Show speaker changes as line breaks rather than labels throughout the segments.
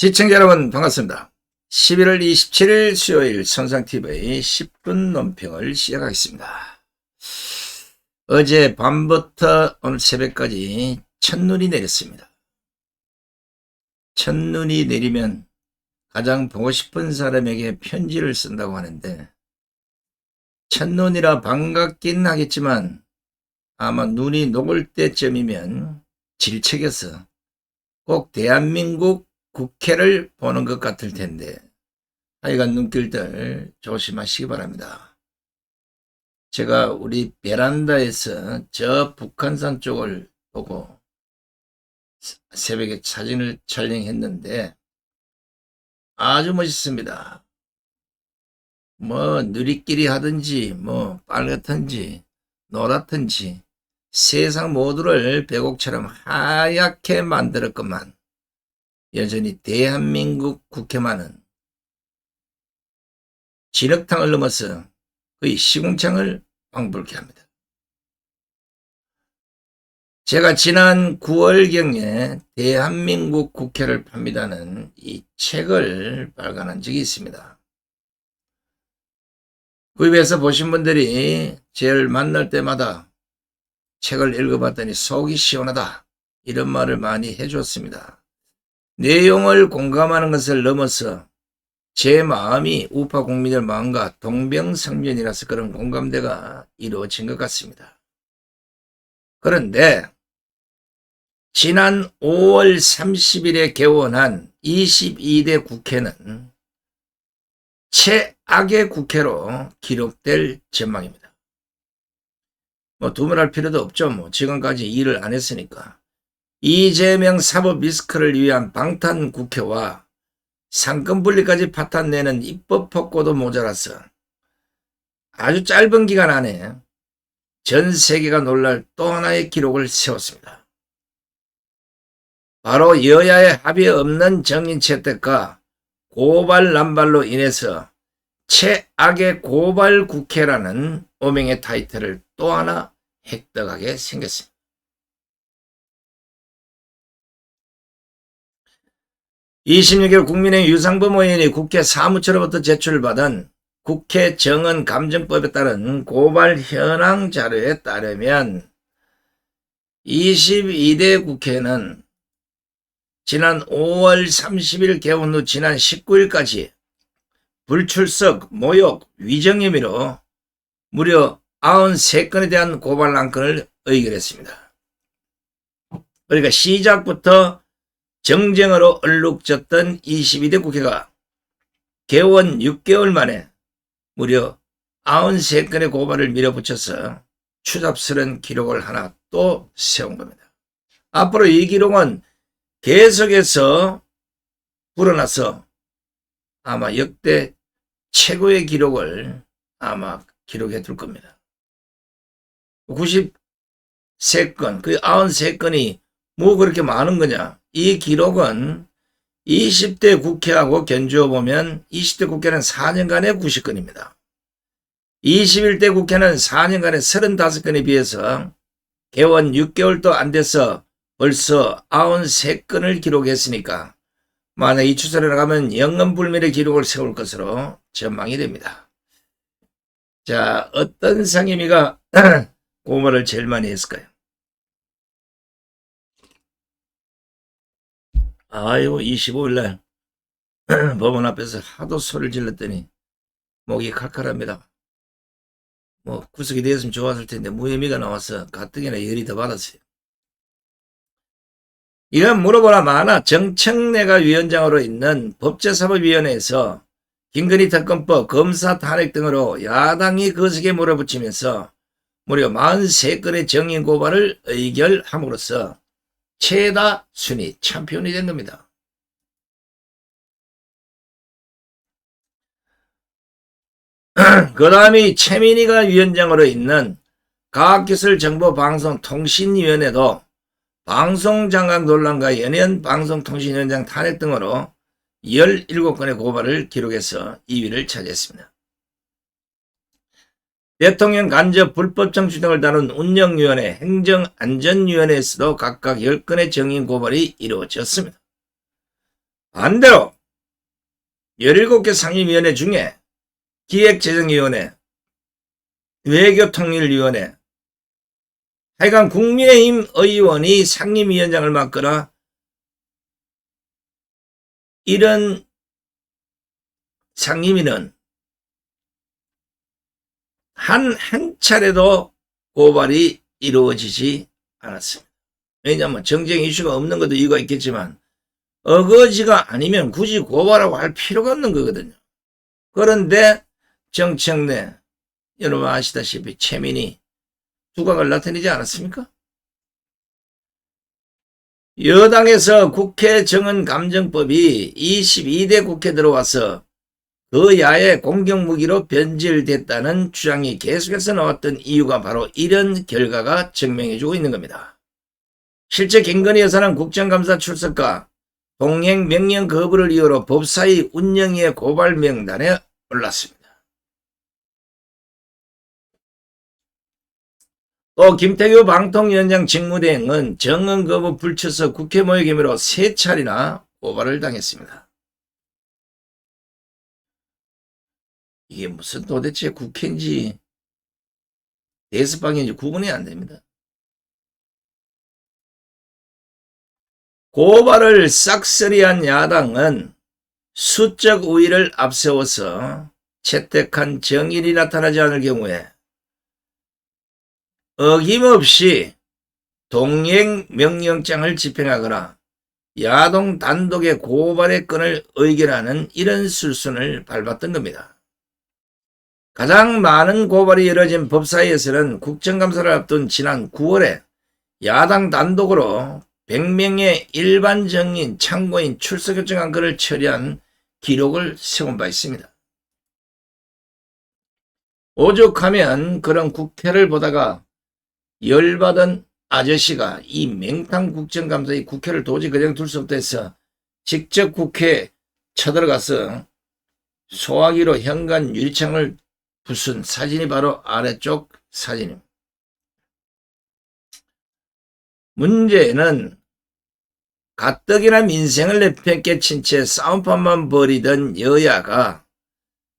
시청자 여러분 반갑습니다. 11월 27일 수요일 선상TV 10분 논평을 시작하겠습니다. 어제 밤부터 오늘 새벽까지 첫눈이 내렸습니다. 첫눈이 내리면 가장 보고 싶은 사람에게 편지를 쓴다고 하는데 첫눈이라 반갑긴 하겠지만 아마 눈이 녹을 때쯤이면 질책에서 꼭 대한민국 국회를 보는 것 같을 텐데 하여간 눈길들 조심하시기 바랍니다. 제가 우리 베란다에서 저 북한산 쪽을 보고 새벽에 사진을 촬영했는데 아주 멋있습니다. 뭐 누리끼리 하든지 뭐 빨갛든지 노랗든지 세상 모두를 배곡처럼 하얗게 만들었건만 여전히 대한민국 국회만은 진흙탕을 넘어서 거의 시궁창을 방불케 합니다. 제가 지난 9월경에 대한민국 국회를 팝니다는 이 책을 발간한 적이 있습니다. 구입해서 보신 분들이 저를 만날 때마다 책을 읽어봤더니 속이 시원하다 이런 말을 많이 해줬습니다. 내용을 공감하는 것을 넘어서 제 마음이 우파 국민들 마음과 동병상련이라서 그런 공감대가 이루어진 것 같습니다. 그런데 지난 5월 30일에 개원한 22대 국회는 최악의 국회로 기록될 전망입니다. 뭐 두말할 필요도 없죠. 뭐 지금까지 일을 안 했으니까. 이재명 사법 리스크를 위한 방탄 국회와 상권 분리까지 파탄내는 입법 폭고도 모자라서 아주 짧은 기간 안에 전 세계가 놀랄 또 하나의 기록을 세웠습니다. 바로 여야의 합의 없는 정인 채택과 고발 남발로 인해서 최악의 고발 국회라는 오명의 타이틀을 또 하나 획득하게 생겼습니다. 26일 국민의 유상범 의원이 국회 사무처로부터 제출받은 국회 정언 감정법에 따른 고발 현황 자료에 따르면 22대 국회는 지난 5월 30일 개원 후 지난 19일까지 불출석, 모욕, 위정 혐의로 무려 93건에 대한 고발 안건을 의결했습니다. 그러니까 시작부터 정쟁으로 얼룩졌던 22대 국회가 개원 6개월 만에 무려 93건의 고발을 밀어붙여서 추잡스러운 기록을 하나 또 세운 겁니다. 앞으로 이 기록은 계속해서 불어나서 아마 역대 최고의 기록을 아마 기록해 둘 겁니다. 93건, 그 93건이 뭐 그렇게 많은 거냐? 이 기록은 20대 국회하고 견주어 보면 20대 국회는 4년간의 90건입니다. 21대 국회는 4년간의 35건에 비해서 개원 6개월도 안 돼서 벌써 93건을 기록했으니까 만약 이 추세로 나가면 영원불멸의 기록을 세울 것으로 전망이 됩니다. 자, 어떤 상임위가 고발을 제일 많이 했을까요? 아이고 25일날 법원 앞에서 하도 소리를 질렀더니 목이 칼칼합니다. 뭐 구속이 되었으면 좋았을 텐데 무혐의가 나와서 가뜩이나 열이 더 받았어요. 이런 물어보나 마나 정청래가 위원장으로 있는 법제사법위원회에서 김건희 특검법 검사 탄핵 등으로 야당이 거세게 몰아붙이면서 무려 43건의 정인 고발을 의결함으로써 최다 순위 챔피언이 된 겁니다. 그 다음이 최민희가 위원장으로 있는 과학기술정보방송통신위원회도 방송장악 논란과 연예인 방송통신위원장 탄핵 등으로 17건의 고발을 기록해서 2위를 차지했습니다. 대통령 간접 불법 정치 등을 다룬 운영위원회, 행정안전위원회에서도 각각 10건의 정인 고발이 이루어졌습니다. 반대로 17개 상임위원회 중에 기획재정위원회, 외교통일위원회, 하여간 국민의힘 의원이 상임위원장을 맡거나 이런 상임위는 한 한 차례도 고발이 이루어지지 않았습니다. 왜냐하면 정쟁 이슈가 없는 것도 이유가 있겠지만 어거지가 아니면 굳이 고발하고 할 필요가 없는 거거든요. 그런데 정청래 여러분 아시다시피 최민희 두각을 나타내지 않았습니까? 여당에서 국회 정은 감정법이 22대 국회 들어와서 그 야의 공격 무기로 변질됐다는 주장이 계속해서 나왔던 이유가 바로 이런 결과가 증명해주고 있는 겁니다. 실제 김건희 여사는 국정감사 출석과 동행 명령 거부를 이유로 법사위 운영위의 고발 명단에 올랐습니다. 또 김태규 방통위원장 직무대행은 정은 거부 불출석 국회 모욕 혐의로 세 차례나 고발을 당했습니다. 이게 무슨 도대체 국회인지 대스방인지 구분이 안 됩니다. 고발을 싹쓸이한 야당은 수적 우위를 앞세워서 채택한 정인이 나타나지 않을 경우에 어김없이 동행 명령장을 집행하거나 야동 단독의 고발의 건을 의결하는 이런 술순을 밟았던 겁니다. 가장 많은 고발이 이뤄진 법사위에서는 국정감사를 앞둔 지난 9월에 야당 단독으로 100명의 일반 정인, 참고인 출석 결정한 건을 처리한 기록을 세운 바 있습니다. 오죽하면 그런 국회를 보다가 열받은 아저씨가 이 맹탕 국정감사의 국회를 도저히 그냥 둘 수 없다 해서 직접 국회에 쳐들어가서 소화기로 현관 유리창을 부순 사진이 바로 아래쪽 사진입니다. 문제는 가뜩이나 민생을 내팽개친 채 싸움판만 벌이던 여야가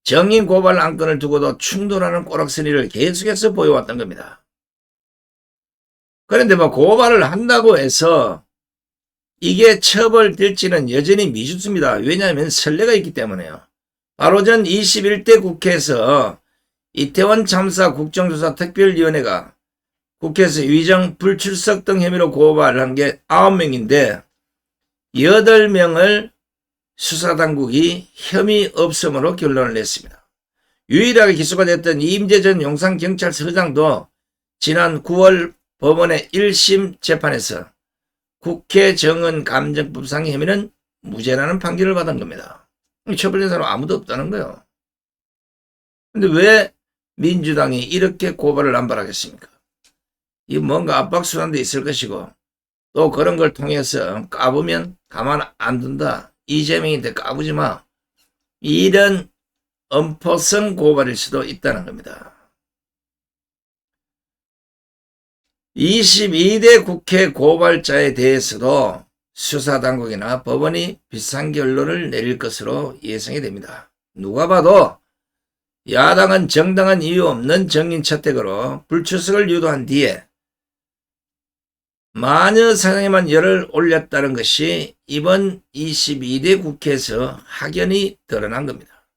정인 고발 안건을 두고도 충돌하는 꼬락서리를 계속해서 보여왔던 겁니다. 그런데 뭐 고발을 한다고 해서 이게 처벌될지는 여전히 미지수입니다. 왜냐하면 선례가 있기 때문에요. 바로 전 21대 국회에서 이태원 참사 국정조사 특별위원회가 국회에서 위정 불출석 등 혐의로 고발한 게 9명인데 8명을 수사당국이 혐의 없음으로 결론을 냈습니다. 유일하게 기소가 됐던 임재 전 용산경찰서장도 지난 9월 법원의 1심 재판에서 국회 정은 감정법상 혐의는 무죄라는 판결을 받은 겁니다. 처벌된 사람 아무도 없다는 거예요. 근데 왜 민주당이 이렇게 고발을 남발하겠습니까? 이 뭔가 압박수단도 있을 것이고 또 그런 걸 통해서 까보면 가만 안 둔다. 이재명인데 까부지 마. 이런 엄포성 고발일 수도 있다는 겁니다. 22대 국회 고발자에 대해서도 수사당국이나 법원이 비슷한 결론을 내릴 것으로 예상이 됩니다. 누가 봐도 야당은 정당한 이유 없는 정인 채택으로 불출석을 유도한 뒤에 마녀 사장에만 열을 올렸다는 것이 이번 22대 국회에서 확연히 드러난 겁니다.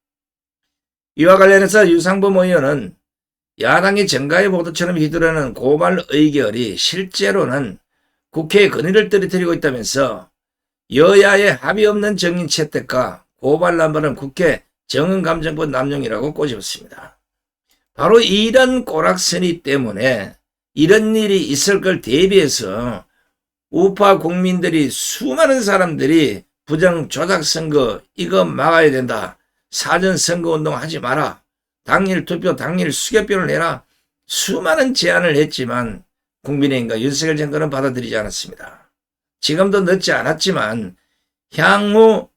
이와 관련해서 유상범 의원은 야당이 정가의 보도처럼 휘두르는 고발 의결이 실제로는 국회의 권위를 떨어뜨리고 있다면서 여야의 합의 없는 정인 채택과 고발 남발은 국회 정은감정법 남용이라고 꼬집었습니다. 바로 이런 꼬락서니 때문에 이런 일이 있을 걸 대비해서 우파 국민들이 수많은 사람들이 부정 조작 선거 이거 막아야 된다. 사전 선거 운동 하지 마라. 당일 투표 당일 수개표를 내라. 수많은 제안을 했지만 국민의힘과 윤석열 정권은 받아들이지 않았습니다. 지금도 늦지 않았지만 향후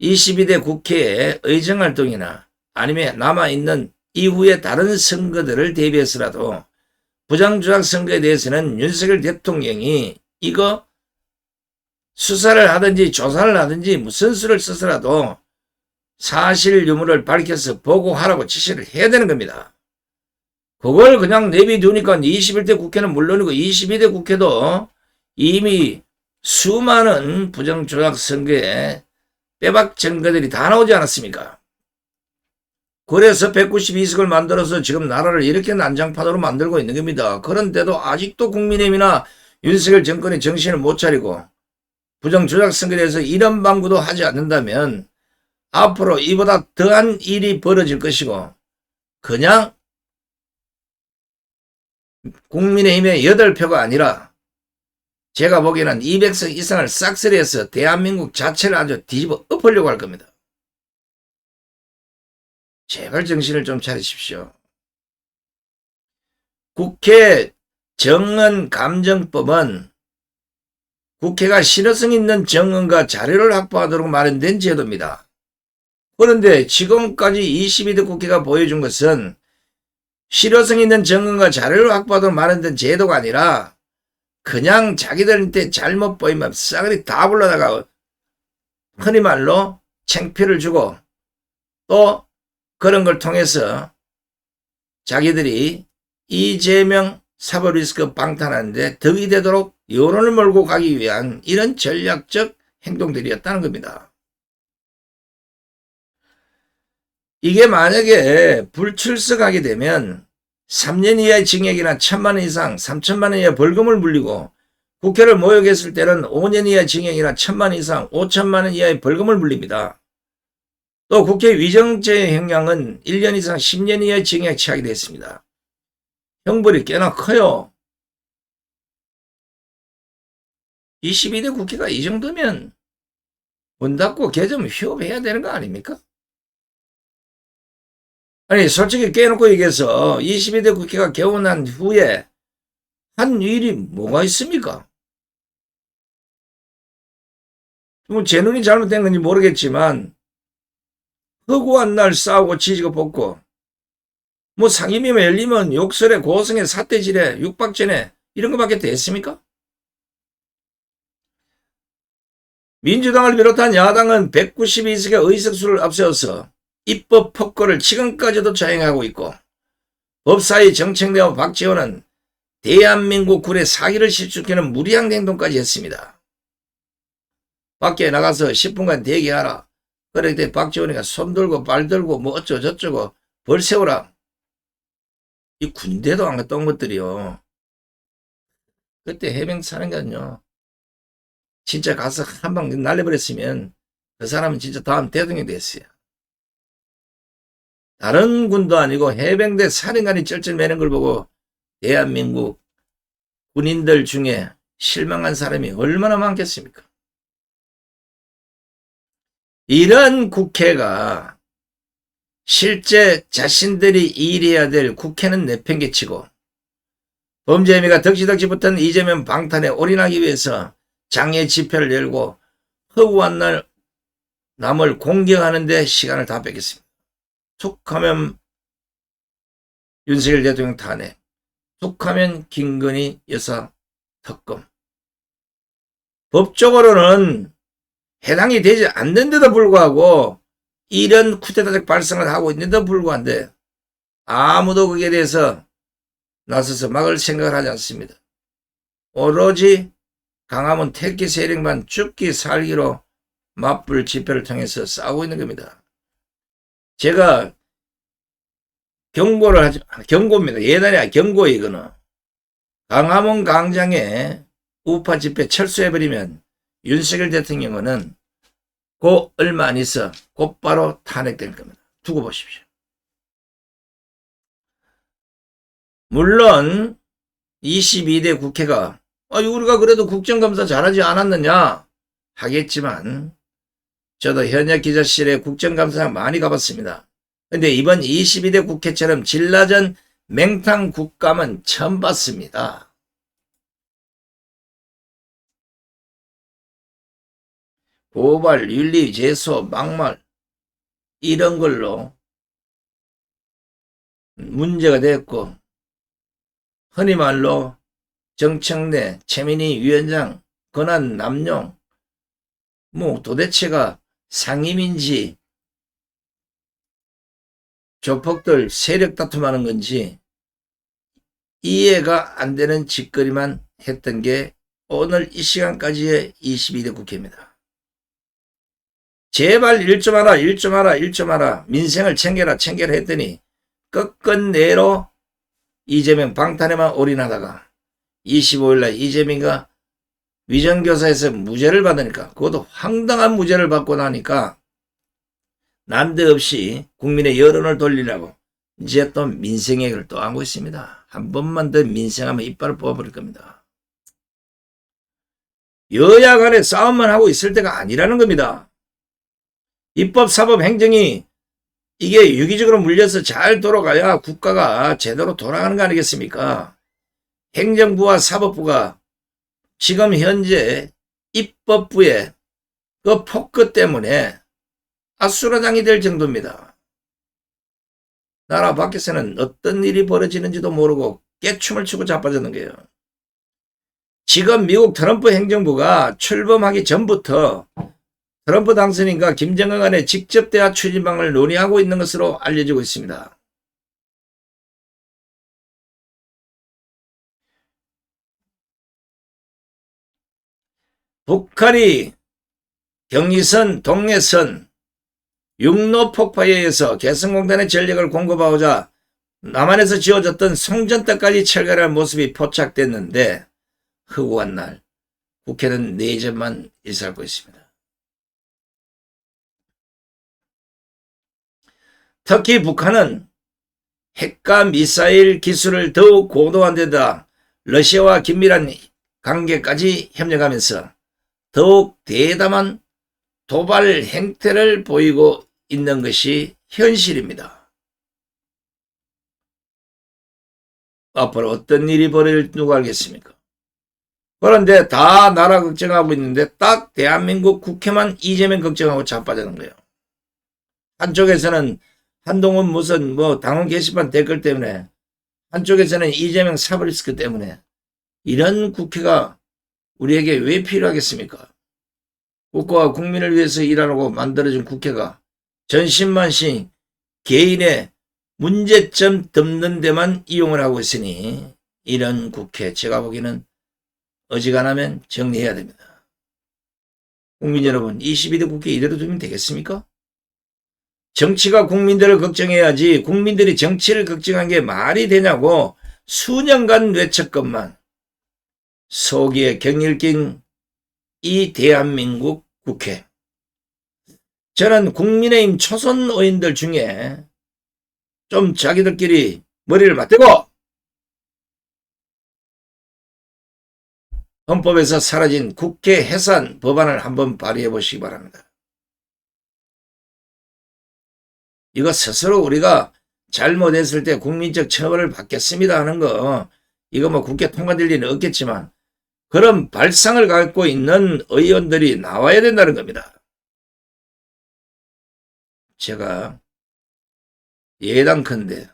22대 국회의 의정활동이나 아니면 남아있는 이후의 다른 선거들을 대비해서라도 부정조작 선거에 대해서는 윤석열 대통령이 이거 수사를 하든지 조사를 하든지 무슨 수를 써서라도 사실 유무를 밝혀서 보고하라고 지시를 해야 되는 겁니다. 그걸 그냥 내비두니까 21대 국회는 물론이고 22대 국회도 이미 수많은 부정조작 선거에 빼박 증거들이 다 나오지 않았습니까? 그래서 192석을 만들어서 지금 나라를 이렇게 난장판으로 만들고 있는 겁니다. 그런데도 아직도 국민의힘이나 윤석열 정권이 정신을 못 차리고 부정조작 선거에 대해서 이런 방구도 하지 않는다면 앞으로 이보다 더한 일이 벌어질 것이고 그냥 국민의힘의 8표가 아니라 제가 보기에는 200석 이상을 싹쓸이해서 대한민국 자체를 아주 뒤집어 엎으려고 할 겁니다. 제발 정신을 좀 차리십시오. 국회 정언 감정법은 국회가 실효성 있는 정언과 자료를 확보하도록 마련된 제도입니다. 그런데 지금까지 22대 국회가 보여준 것은 실효성 있는 정언과 자료를 확보하도록 마련된 제도가 아니라 그냥 자기들한테 잘못 보이면 싸그리 다 불러다가 흔히 말로 챙피를 주고 또 그런 걸 통해서 자기들이 이재명 사법 리스크 방탄하는데 덕이 되도록 여론을 몰고 가기 위한 이런 전략적 행동들이었다는 겁니다. 이게 만약에 불출석하게 되면 3년 이하의 징역이나 1천만 원 이상 3천만 원 이하 벌금을 물리고 국회를 모욕했을 때는 5년 이하 징역이나 1천만 원 이상 5천만 원 이하의 벌금을 물립니다. 또 국회 위정죄 형량은 1년 이상 10년 이하의 징역에 처하게 됐습니다. 형벌이 꽤나 커요. 22대 국회가 이 정도면 문 닫고 개점 휴업해야 되는 거 아닙니까? 아니 솔직히 깨놓고 얘기해서 22대 국회가 개원한 후에 한 일이 뭐가 있습니까? 뭐제 눈이 잘못된 건지 모르겠지만 허구한 날 싸우고 지지고 뽑고 뭐 상임위만 열리면 욕설에 고성에 사태질에 육박전에 이런 것밖에 됐습니까? 민주당을 비롯한 야당은 192석의 의석수를 앞세워서 입법 폭거를 지금까지도 자행하고 있고 법사위 정책내와 박지원은 대한민국 굴의 사기를 실축하는 무리한 행동까지 했습니다. 밖에 나가서 10분간 대기하라. 그럴 때 박지원이가 손 들고 발 들고 뭐 어쩌고 저쩌고 벌 세우라. 이 군대도 안온 것들이요. 그때 해병 사는 건요. 진짜 가서 한 방 날려버렸으면 그 사람은 진짜 다음 대통령이 됐어요. 다른 군도 아니고 해병대 사령관이 쩔쩔매는 걸 보고 대한민국 군인들 중에 실망한 사람이 얼마나 많겠습니까? 이런 국회가 실제 자신들이 일해야 될 국회는 내팽개치고 범죄 혐의가 덕지덕지 붙은 이재명 방탄에 올인하기 위해서 장애 집회를 열고 허구한 날 남을 공격하는 데 시간을 다 뺏겼습니다. 툭 하면 윤석열 대통령 탄핵, 툭 하면 김건희 여사 특검. 법적으로는 해당이 되지 않는데도 불구하고 이런 쿠데타적 발생을 하고 있는데도 불구한데 아무도 거기에 대해서 나서서 막을 생각을 하지 않습니다. 오로지 강화문 택기 세력만 죽기 살기로 맞불 집회를 통해서 싸우고 있는 겁니다. 제가 경고를 하지, 경고입니다. 예단이 경고 이거는. 강화문 광장에 우파 집회 철수해버리면 윤석열 대통령은 그 얼마 안 있어 곧바로 탄핵될 겁니다. 두고 보십시오. 물론 22대 국회가 아, 우리가 그래도 국정감사 잘하지 않았느냐 하겠지만 저도 현역 기자실에 국정감사 많이 가봤습니다. 근데 이번 22대 국회처럼 진라전 맹탕 국감은 처음 봤습니다. 고발, 윤리, 제소, 막말 이런 걸로 문제가 됐고 흔히 말로 정청래, 최민희 위원장, 권한 남용 뭐 도대체가 상임인지 조폭들 세력 다툼하는 건지 이해가 안 되는 짓거리만 했던 게 오늘 이 시간까지의 22대 국회입니다. 제발 일 좀 하라, 일 좀 하라, 일 좀 하라, 민생을 챙겨라, 챙겨라 했더니 끝끝내로 이재명 방탄에만 올인하다가 25일날 이재명가 위정교사에서 무죄를 받으니까 그것도 황당한 무죄를 받고 나니까 난데없이 국민의 여론을 돌리려고 이제 또 민생 얘기를 또 하고 있습니다. 한 번만 더 민생하면 이빨을 뽑아버릴 겁니다. 여야 간에 싸움만 하고 있을 때가 아니라는 겁니다. 입법, 사법, 행정이 이게 유기적으로 물려서 잘 돌아가야 국가가 제대로 돌아가는 거 아니겠습니까? 행정부와 사법부가 지금 현재 입법부의 그 폭거 때문에 아수라장이 될 정도입니다. 나라 밖에서는 어떤 일이 벌어지는지도 모르고 깨춤을 추고 자빠졌는 거예요. 지금 미국 트럼프 행정부가 출범하기 전부터 트럼프 당선인과 김정은 간의 직접 대화 추진방을 논의하고 있는 것으로 알려지고 있습니다. 북한이 경의선, 동해선, 육로 폭파에 의해서 개성공단의 전력을 공급하고자 남한에서 지어졌던 송전탑까지 철거할 모습이 포착됐는데 허구한 날 국회는 내전만 일사하고 있습니다. 특히 북한은 핵과 미사일 기술을 더욱 고도한 데다 러시아와 긴밀한 관계까지 협력하면서 더욱 대담한 도발 행태를 보이고 있는 것이 현실입니다. 앞으로 어떤 일이 벌어질 누가 알겠습니까? 그런데 다 나라 걱정하고 있는데 딱 대한민국 국회만 이재명 걱정하고 자빠지는 거예요. 한쪽에서는 한동훈 무슨 뭐 당원 게시판 댓글 때문에 한쪽에서는 이재명 사브리스크 때문에 이런 국회가 우리에게 왜 필요하겠습니까? 국가와 국민을 위해서 일하라고 만들어진 국회가 전신만신 개인의 문제점 덮는 데만 이용을 하고 있으니 이런 국회 제가 보기에는 어지간하면 정리해야 됩니다. 국민 여러분 22대 국회 이대로 두면 되겠습니까? 정치가 국민들을 걱정해야지 국민들이 정치를 걱정한 게 말이 되냐고 수년간 외쳤건만 속에 경일 낀이 대한민국 국회. 저는 국민의힘 초선 의원들 중에 좀 자기들끼리 머리를 맞대고 헌법에서 사라진 국회 해산 법안을 한번 발의해 보시기 바랍니다. 이거 스스로 우리가 잘못했을 때 국민적 처벌을 받겠습니다 하는 거 이거 뭐 국회 통과될 일은 없겠지만 그런 발상을 갖고 있는 의원들이 나와야 된다는 겁니다. 제가 예단컨대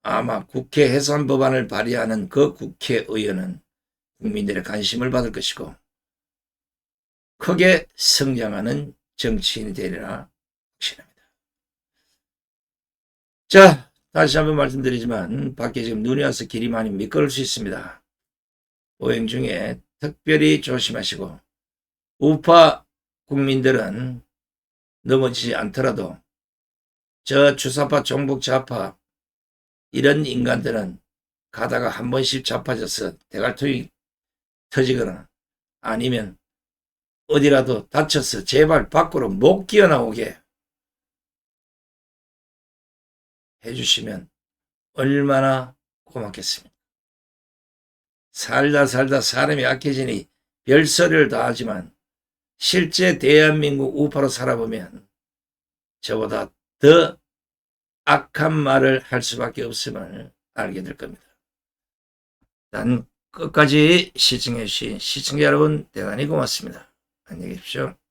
아마 국회 해산 법안을 발의하는 그 국회의원은 국민들의 관심을 받을 것이고 크게 성장하는 정치인이 되리라 확신합니다. 자, 다시 한번 말씀드리지만 밖에 지금 눈이 와서 길이 많이 미끄러울 수 있습니다. 보행 중에 특별히 조심하시고 우파 국민들은 넘어지지 않더라도 저 주사파 종북 좌파 이런 인간들은 가다가 한 번씩 좌파져서 대갈통이 터지거나 아니면 어디라도 다쳐서 제발 밖으로 못 기어나오게 해주시면 얼마나 고맙겠습니까? 살다 살다 사람이 약해지니 별소리를 다 하지만 실제 대한민국 우파로 살아보면 저보다 더 악한 말을 할 수밖에 없음을 알게 될 겁니다. 난 끝까지 시청해 주신 시청자 여러분 대단히 고맙습니다. 안녕히 계십시오.